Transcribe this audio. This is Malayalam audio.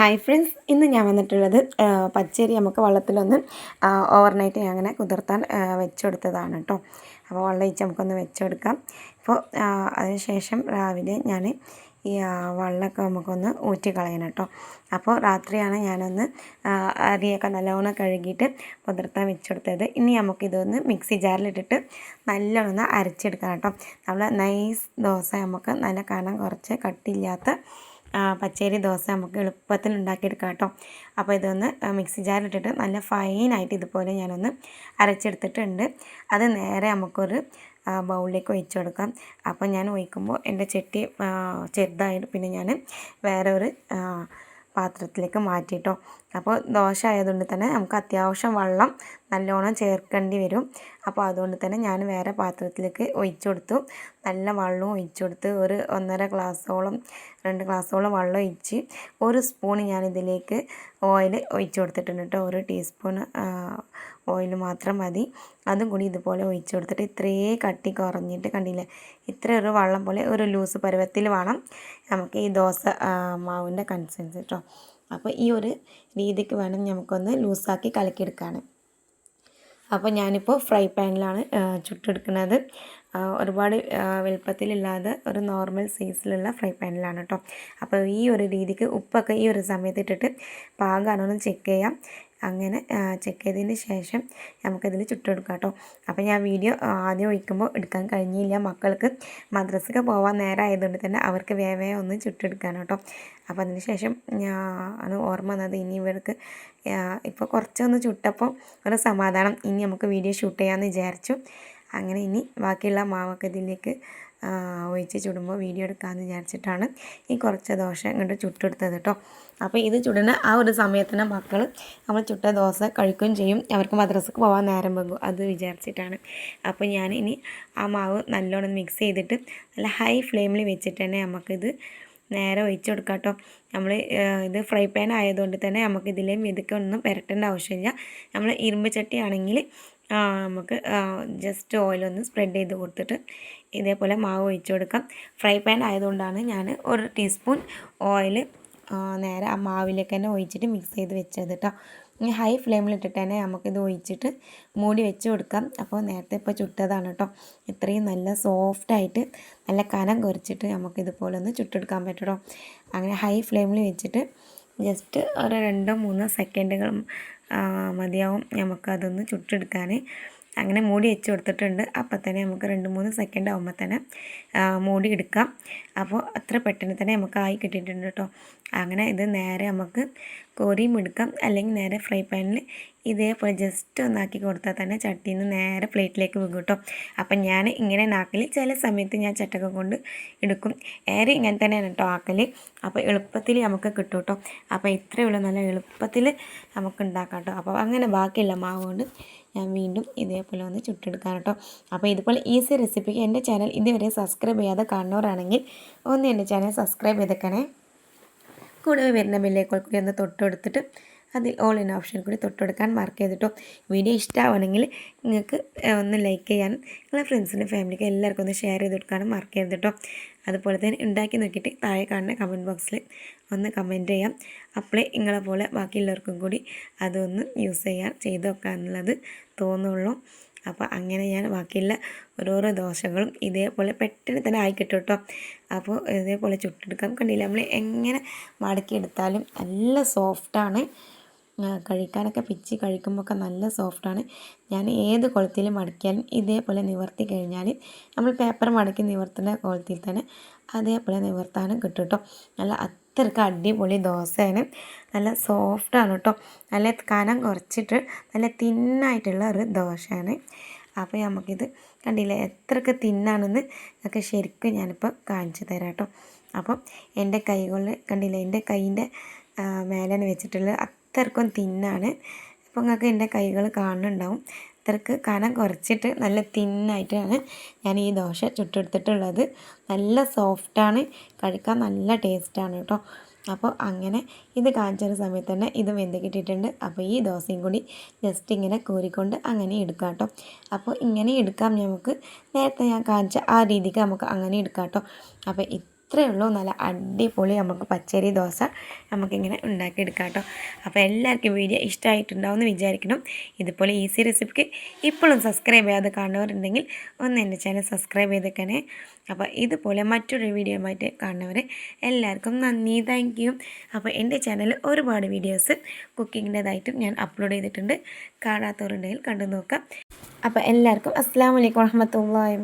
ഹായ് ഫ്രണ്ട്സ് ഇന്ന് ഞാൻ വന്നിട്ടുള്ളത് പച്ചരി നമുക്ക് വെള്ളത്തിലൊന്ന് ഓവർനൈറ്റ് അങ്ങനെ കുതിർത്താൻ വെച്ചെടുത്തതാണ് കേട്ടോ അപ്പോൾ വെള്ളം ഒഴിച്ച് നമുക്കൊന്ന് വെച്ചെടുക്കാം. അപ്പോൾ ആ, അതിനുശേഷം രാവിലെ ഞാൻ ഈ വള്ളമൊക്കെ നമുക്കൊന്ന് ഊറ്റി കളയണം കേട്ടോ അപ്പോൾ രാത്രിയാണ് ഞാനൊന്ന് അരിയൊക്കെ നല്ലോണം കഴുകിയിട്ട് കുതിർത്താൻ വെച്ചെടുത്തത്. ഇനി നമുക്കിതൊന്ന് മിക്സി ജാറിലിട്ടിട്ട് നല്ലോണം അരച്ചെടുക്കണം കേട്ടോ നമ്മൾ നൈസ് ദോശ നമുക്ക് നല്ല കനം കുറച്ച് കട്ടിയില്ലാത്ത ആ, പച്ചരി ദോശ നമുക്ക് എളുപ്പത്തിൽ ഉണ്ടാക്കിയെടുക്കാം കേട്ടോ. അപ്പോൾ ഇതൊന്ന് മിക്സി ജാറിലിട്ടിട്ട് നല്ല ഫൈനായിട്ട് ഇതുപോലെ ഞാനൊന്ന് അരച്ചെടുത്തിട്ടുണ്ട്. അത് നേരെ നമുക്കൊരു ബൗളിലേക്ക് ഒഴിച്ചു കൊടുക്കാം. അപ്പോൾ ഞാൻ ഒഴിക്കുമ്പോൾ എന്റെ ചട്ടി ചെറുതായിട്ട് പിന്നെ ഞാൻ വേറെ ഒരു പാത്രത്തിലേക്ക് മാറ്റിയിട്ടോ അപ്പോൾ ദോശ ആയതുകൊണ്ട് തന്നെ നമുക്ക് അത്യാവശ്യം വെള്ളം നല്ലോണം ചേർക്കേണ്ടി വരും. അപ്പോൾ അതുകൊണ്ട് തന്നെ ഞാൻ വേറെ പാത്രത്തിലേക്ക് ഒഴിച്ചു കൊടുത്തു. നല്ല വെള്ളവും ഒഴിച്ചു കൊടുത്ത് ഒരു ഒന്നര ഗ്ലാസ്സോളം രണ്ട് ഗ്ലാസ്സോളം വെള്ളം ഒഴിച്ച് ഒരു സ്പൂൺ ഞാൻ ഇതിലേക്ക് ഓയിൽ ഒഴിച്ചു കൊടുത്തിട്ടുണ്ട് കേട്ടോ. ഒരു ടീസ്പൂൺ ഓയിൽ മാത്രം മതി. അതും കൂടി ഇതുപോലെ ഒഴിച്ചു കൊടുത്തിട്ട് ഇത്രേ കട്ടി കുറഞ്ഞിട്ട് കണ്ടില്ലേ? ഇത്ര ഒരു വെള്ളം പോലെ ഒരു ലൂസ് പരുവത്തിൽ വേണം നമുക്ക് ഈ ദോശ മാവിന്റെ കൺസിസ്റ്റൻസി കേട്ടോ. അപ്പോൾ ഈ ഒരു രീതിക്ക് വേണം നമുക്കൊന്ന് ലൂസാക്കി കലക്കിയെടുക്കാൻ. അപ്പോൾ ഞാനിപ്പോൾ ഫ്രൈ പാനിലാണ് ചുട്ടെടുക്കുന്നത്. ഒരുപാട് വലുപ്പത്തിലില്ലാതെ ഒരു നോർമൽ സൈസിലുള്ള ഫ്രൈ പാനിലാണ് കേട്ടോ. അപ്പോൾ ഈ ഒരു രീതിക്ക് ഉപ്പൊക്കെ ഈ ഒരു സമയത്ത് ഇട്ടിട്ട് പാകാണോ എന്ന് ചെക്ക് ചെയ്യാം. അങ്ങനെ ചെക്ക് ചെയ്തതിന് ശേഷം നമുക്കതിൽ ചുട്ടെടുക്കാം കേട്ടോ. അപ്പോൾ ഞാൻ വീഡിയോ ആദ്യം ഒഴിക്കുമ്പോൾ എടുക്കാൻ കഴിഞ്ഞില്ല. മക്കൾക്ക് മദ്രസക്ക് പോകാൻ നേരം ആയതുകൊണ്ട് തന്നെ അവർക്ക് വേവേ ഒന്ന് ചുട്ടെടുക്കാൻ കേട്ടോ. അപ്പോൾ അതിന് ശേഷം ഞാൻ ഓർമ്മ വന്നത് ഇനി ഇവർക്ക് ഇപ്പോൾ കുറച്ചൊന്ന് ചുട്ടപ്പോൾ ഒരു സമാധാനം. ഇനി നമുക്ക് വീഡിയോ ഷൂട്ട് ചെയ്യാമെന്ന് വിചാരിച്ചു. അങ്ങനെ ഇനി ബാക്കിയുള്ള മാവൊക്കെ ഇതിലേക്ക് ഒഴിച്ച് ചുടുമ്പോൾ വീഡിയോ എടുക്കാമെന്ന് വിചാരിച്ചിട്ടാണ് ഈ കുറച്ച് ദോശ ഇങ്ങോട്ട് ചുട്ടെടുത്തത് കേട്ടോ. അപ്പോൾ ഇത് ചുടുന്ന ആ ഒരു സമയത്തിന് മക്കൾ നമ്മൾ ചുട്ട ദോശ കഴിക്കുകയും ചെയ്യും. അവർക്ക് മദ്രസക്ക് പോകാൻ നേരം വെക്കും അത് വിചാരിച്ചിട്ടാണ്. അപ്പോൾ ഞാൻ ഇനി ആ മാവ് നല്ലോണം മിക്സ് ചെയ്തിട്ട് നല്ല ഹൈ ഫ്ലെയിമിൽ വെച്ചിട്ട് തന്നെ നമുക്കിത് നേരെ ഒഴിച്ച് കൊടുക്കാം കേട്ടോ. നമ്മൾ ഇത് ഫ്രൈ പാൻ ആയതുകൊണ്ട് തന്നെ നമുക്ക് ഇതിലേയും ഇതൊക്കെ ഒന്നും പുരട്ടേണ്ട ആവശ്യമില്ല. നമ്മൾ ഇരുമ്പ് ചട്ടി ആണെങ്കിൽ നമുക്ക് ജസ്റ്റ് ഓയിലൊന്ന് സ്പ്രെഡ് ചെയ്ത് കൊടുത്തിട്ട് ഇതേപോലെ മാവ് ഒഴിച്ച് കൊടുക്കാം. ഫ്രൈ പാൻ ആയതുകൊണ്ടാണ് ഞാൻ ഒരു ടീസ്പൂൺ ഓയിൽ നേരെ ആ മാവിലേക്ക് തന്നെ ഒഴിച്ചിട്ട് മിക്സ് ചെയ്ത് വെച്ചത് കേട്ടോ ഇനി ഹൈ ഫ്ലെയിമിലിട്ടിട്ട് തന്നെ നമുക്കിത് ഒഴിച്ചിട്ട് മൂടി വെച്ച് കൊടുക്കാം. അപ്പോൾ നേരത്തെ ഇപ്പോൾ ചുട്ടതാണ് കേട്ടോ ഇത്രയും നല്ല സോഫ്റ്റായിട്ട് നല്ല കനം കുറച്ചിട്ട് നമുക്കിതുപോലെ ഒന്ന് ചുട്ടെടുക്കാൻ പറ്റും അങ്ങനെ ഹൈ ഫ്ലെയിമിൽ വെച്ചിട്ട് ജസ്റ്റ് ഒരു രണ്ടോ മൂന്നോ സെക്കൻഡുകൾ മതിയാവും നമുക്കതൊന്ന് ചുട്ടെടുക്കാൻ അങ്ങനെ മൂടി വെച്ച് കൊടുത്തിട്ടുണ്ട്. അപ്പോൾ തന്നെ നമുക്ക് രണ്ട് മൂന്ന് സെക്കൻഡ് ആകുമ്പോൾ തന്നെ മൂടി എടുക്കാം. അപ്പോൾ അത്ര പെട്ടെന്ന് തന്നെ നമുക്ക് ആയി കിട്ടിയിട്ടുണ്ട് കേട്ടോ. അങ്ങനെ ഇത് നേരെ നമുക്ക് കോരിയും എടുക്കാം. അല്ലെങ്കിൽ നേരെ ഫ്രൈ പാനിൽ ഇതേപോലെ ജസ്റ്റ് ഒന്നാക്കി കൊടുത്താൽ തന്നെ ചട്ടിയിൽ നിന്ന് നേരെ പ്ലേറ്റിലേക്ക് വെക്കും കേട്ടോ. അപ്പം ഞാൻ ഇങ്ങനെ നാക്കിൽ ചില സമയത്ത് ഞാൻ ചട്ടക്ക കൊണ്ട് എടുക്കും. ഏറെ ഇങ്ങനെ തന്നെയാണ് കേട്ടോ ആക്കൽ അപ്പോൾ എളുപ്പത്തിൽ നമുക്ക് കിട്ടും കേട്ടോ. അപ്പോൾ ഇത്രയേ ഉള്ളൂ. നല്ല എളുപ്പത്തിൽ നമുക്ക് ഉണ്ടാക്കാം കേട്ടോ. അപ്പോൾ അങ്ങനെ ബാക്കിയുള്ള മാവ് കൊണ്ട് ഞാൻ വീണ്ടും ഇതേപോലെ ഒന്ന് ചുട്ടെടുക്കാം കേട്ടോ. അപ്പോൾ ഇതുപോലെ ഈസി റെസിപ്പിക്ക് എന്റെ ചാനൽ ഇതുവരെ സബ്സ്ക്രൈബ് ചെയ്യാതെ കാണുന്നവരാണെങ്കിൽ ഒന്ന് എന്റെ ചാനൽ സബ്സ്ക്രൈബ് ചെയ്തേക്കണേ. കൂടെ വരുന്ന ബെല്ലേക്കോൾ ഒന്ന് തൊട്ടെടുത്തിട്ട് അതിൽ ഓൾ ഇൻ ഓപ്ഷൻ കൂടി തൊട്ടെടുക്കാൻ മാർക്ക് ചെയ്തിട്ടോ. വീഡിയോ ഇഷ്ടമാവണമെങ്കിൽ നിങ്ങൾക്ക് ഒന്ന് ലൈക്ക് ചെയ്യാൻ നിങ്ങളെ ഫ്രണ്ട്സിനും ഫാമിലിക്ക് എല്ലാവർക്കും ഒന്ന് ഷെയർ ചെയ്ത് കൊടുക്കാനും മാർക്ക് ചെയ്തിട്ടോ. അതുപോലെ തന്നെ ഉണ്ടാക്കി നോക്കിയിട്ട് താഴെ കാണുന്ന കമന്റ് ബോക്സിൽ ഒന്ന് കമന്റ് ചെയ്യാം. അപ്പോഴേ നിങ്ങളെ പോലെ ബാക്കിയുള്ളവർക്കും കൂടി അതൊന്ന് യൂസ് ചെയ്യാൻ ചെയ്ത് വെക്കാനുള്ളത് തോന്നുള്ളൂ. അപ്പോൾ അങ്ങനെ ഞാൻ ബാക്കിയുള്ള ഓരോരോ ദോശകളും ഇതേപോലെ പെട്ടെന്ന് തന്നെ ആയി കിട്ടും കേട്ടോ അപ്പോൾ ഇതേപോലെ ചുട്ടെടുക്കാം കണ്ടില്ല? നമ്മൾ എങ്ങനെ മടക്കിയെടുത്താലും നല്ല സോഫ്റ്റാണ് കഴിക്കാനൊക്കെ പിച്ച് കഴിക്കുമ്പോൾ ഒക്കെ നല്ല സോഫ്റ്റാണ്. ഞാൻ ഏത് കുളത്തിൽ മടക്കിയാലും ഇതേപോലെ നിവർത്തി കഴിഞ്ഞാൽ നമ്മൾ പേപ്പർ മടക്കി നിവർത്തുന്ന കുളത്തിൽ തന്നെ അതേപോലെ നിവർത്താനും കിട്ടും കേട്ടോ നല്ല അത്രയ്ക്ക് അടിപൊളി ദോശയാണ്. നല്ല സോഫ്റ്റാണ് കേട്ടോ നല്ല കനം കുറച്ചിട്ട് നല്ല തിന്നായിട്ടുള്ള ഒരു ദോശയാണ്. അപ്പോൾ നമുക്കിത് കണ്ടില്ലേ എത്രയൊക്കെ തിന്നാണെന്ന് ഒക്കെ ശരിക്കും ഞാനിപ്പോൾ കാണിച്ചു തരാം കേട്ടോ അപ്പം എന്റെ കൈകളിൽ കണ്ടില്ലേ എന്റെ കൈയിന്റെ മേലാണ് വെച്ചിട്ടുള്ള അത്രക്കും തിന്നാണ്. അപ്പോൾ നിങ്ങൾക്ക് എന്റെ കൈകൾ കാണുന്നുണ്ടാവും. ഇത്രക്ക് കനം കുറച്ചിട്ട് നല്ല തിന്നായിട്ടാണ് ഞാൻ ഈ ദോശ ചുട്ടെടുത്തിട്ടുള്ളത്. നല്ല സോഫ്റ്റാണ്. കഴിക്കാൻ നല്ല ടേസ്റ്റാണ് കേട്ടോ. അപ്പോൾ അങ്ങനെ ഇത് കാണിച്ചൊരു സമയത്ത് തന്നെ ഇത് വെന്ത് കിട്ടിയിട്ടുണ്ട് അപ്പോൾ ഈ ദോശയും കൂടി ജസ്റ്റ് ഇങ്ങനെ കോരിക്കൊണ്ട് അങ്ങനെ എടുക്കാം കേട്ടോ. അപ്പോൾ ഇങ്ങനെ എടുക്കാം നമുക്ക്. നേരത്തെ ഞാൻ കാണിച്ച ആ രീതിക്ക് നമുക്ക് അങ്ങനെ എടുക്കാം കേട്ടോ. അപ്പോൾ ഇത്രയേ ഉള്ളൂ. നല്ല അടിപൊളി നമുക്ക് പച്ചരി ദോശ നമുക്കിങ്ങനെ ഉണ്ടാക്കിയെടുക്കാം കേട്ടോ. അപ്പോൾ എല്ലാവർക്കും വീഡിയോ ഇഷ്ടമായിട്ടുണ്ടാവുമെന്ന് വിചാരിക്കണം ഇതുപോലെ ഈസി റെസിപ്പിക്ക് ഇപ്പോഴും സബ്സ്ക്രൈബ് ചെയ്യാതെ കാണുന്നവരുണ്ടെങ്കിൽ ഒന്ന് എന്റെ ചാനൽ സബ്സ്ക്രൈബ് ചെയ്തേക്കണേ. അപ്പോൾ ഇതുപോലെ മറ്റൊരു വീഡിയോ ആയിട്ട് കാണുന്നവരെ എല്ലാവർക്കും നന്ദി. താങ്ക് യു അപ്പോൾ എന്റെ ചാനൽ ഒരുപാട് വീഡിയോസ് കുക്കിങ്ങിന്റെതായിട്ടും ഞാൻ അപ്ലോഡ് ചെയ്തിട്ടുണ്ട്. കാണാത്തവരുണ്ടെങ്കിൽ കണ്ടു നോക്കാം. അപ്പോൾ എല്ലാവർക്കും അസ്സാം വലൈക്കും വറഹമത്തുള്ളാഹി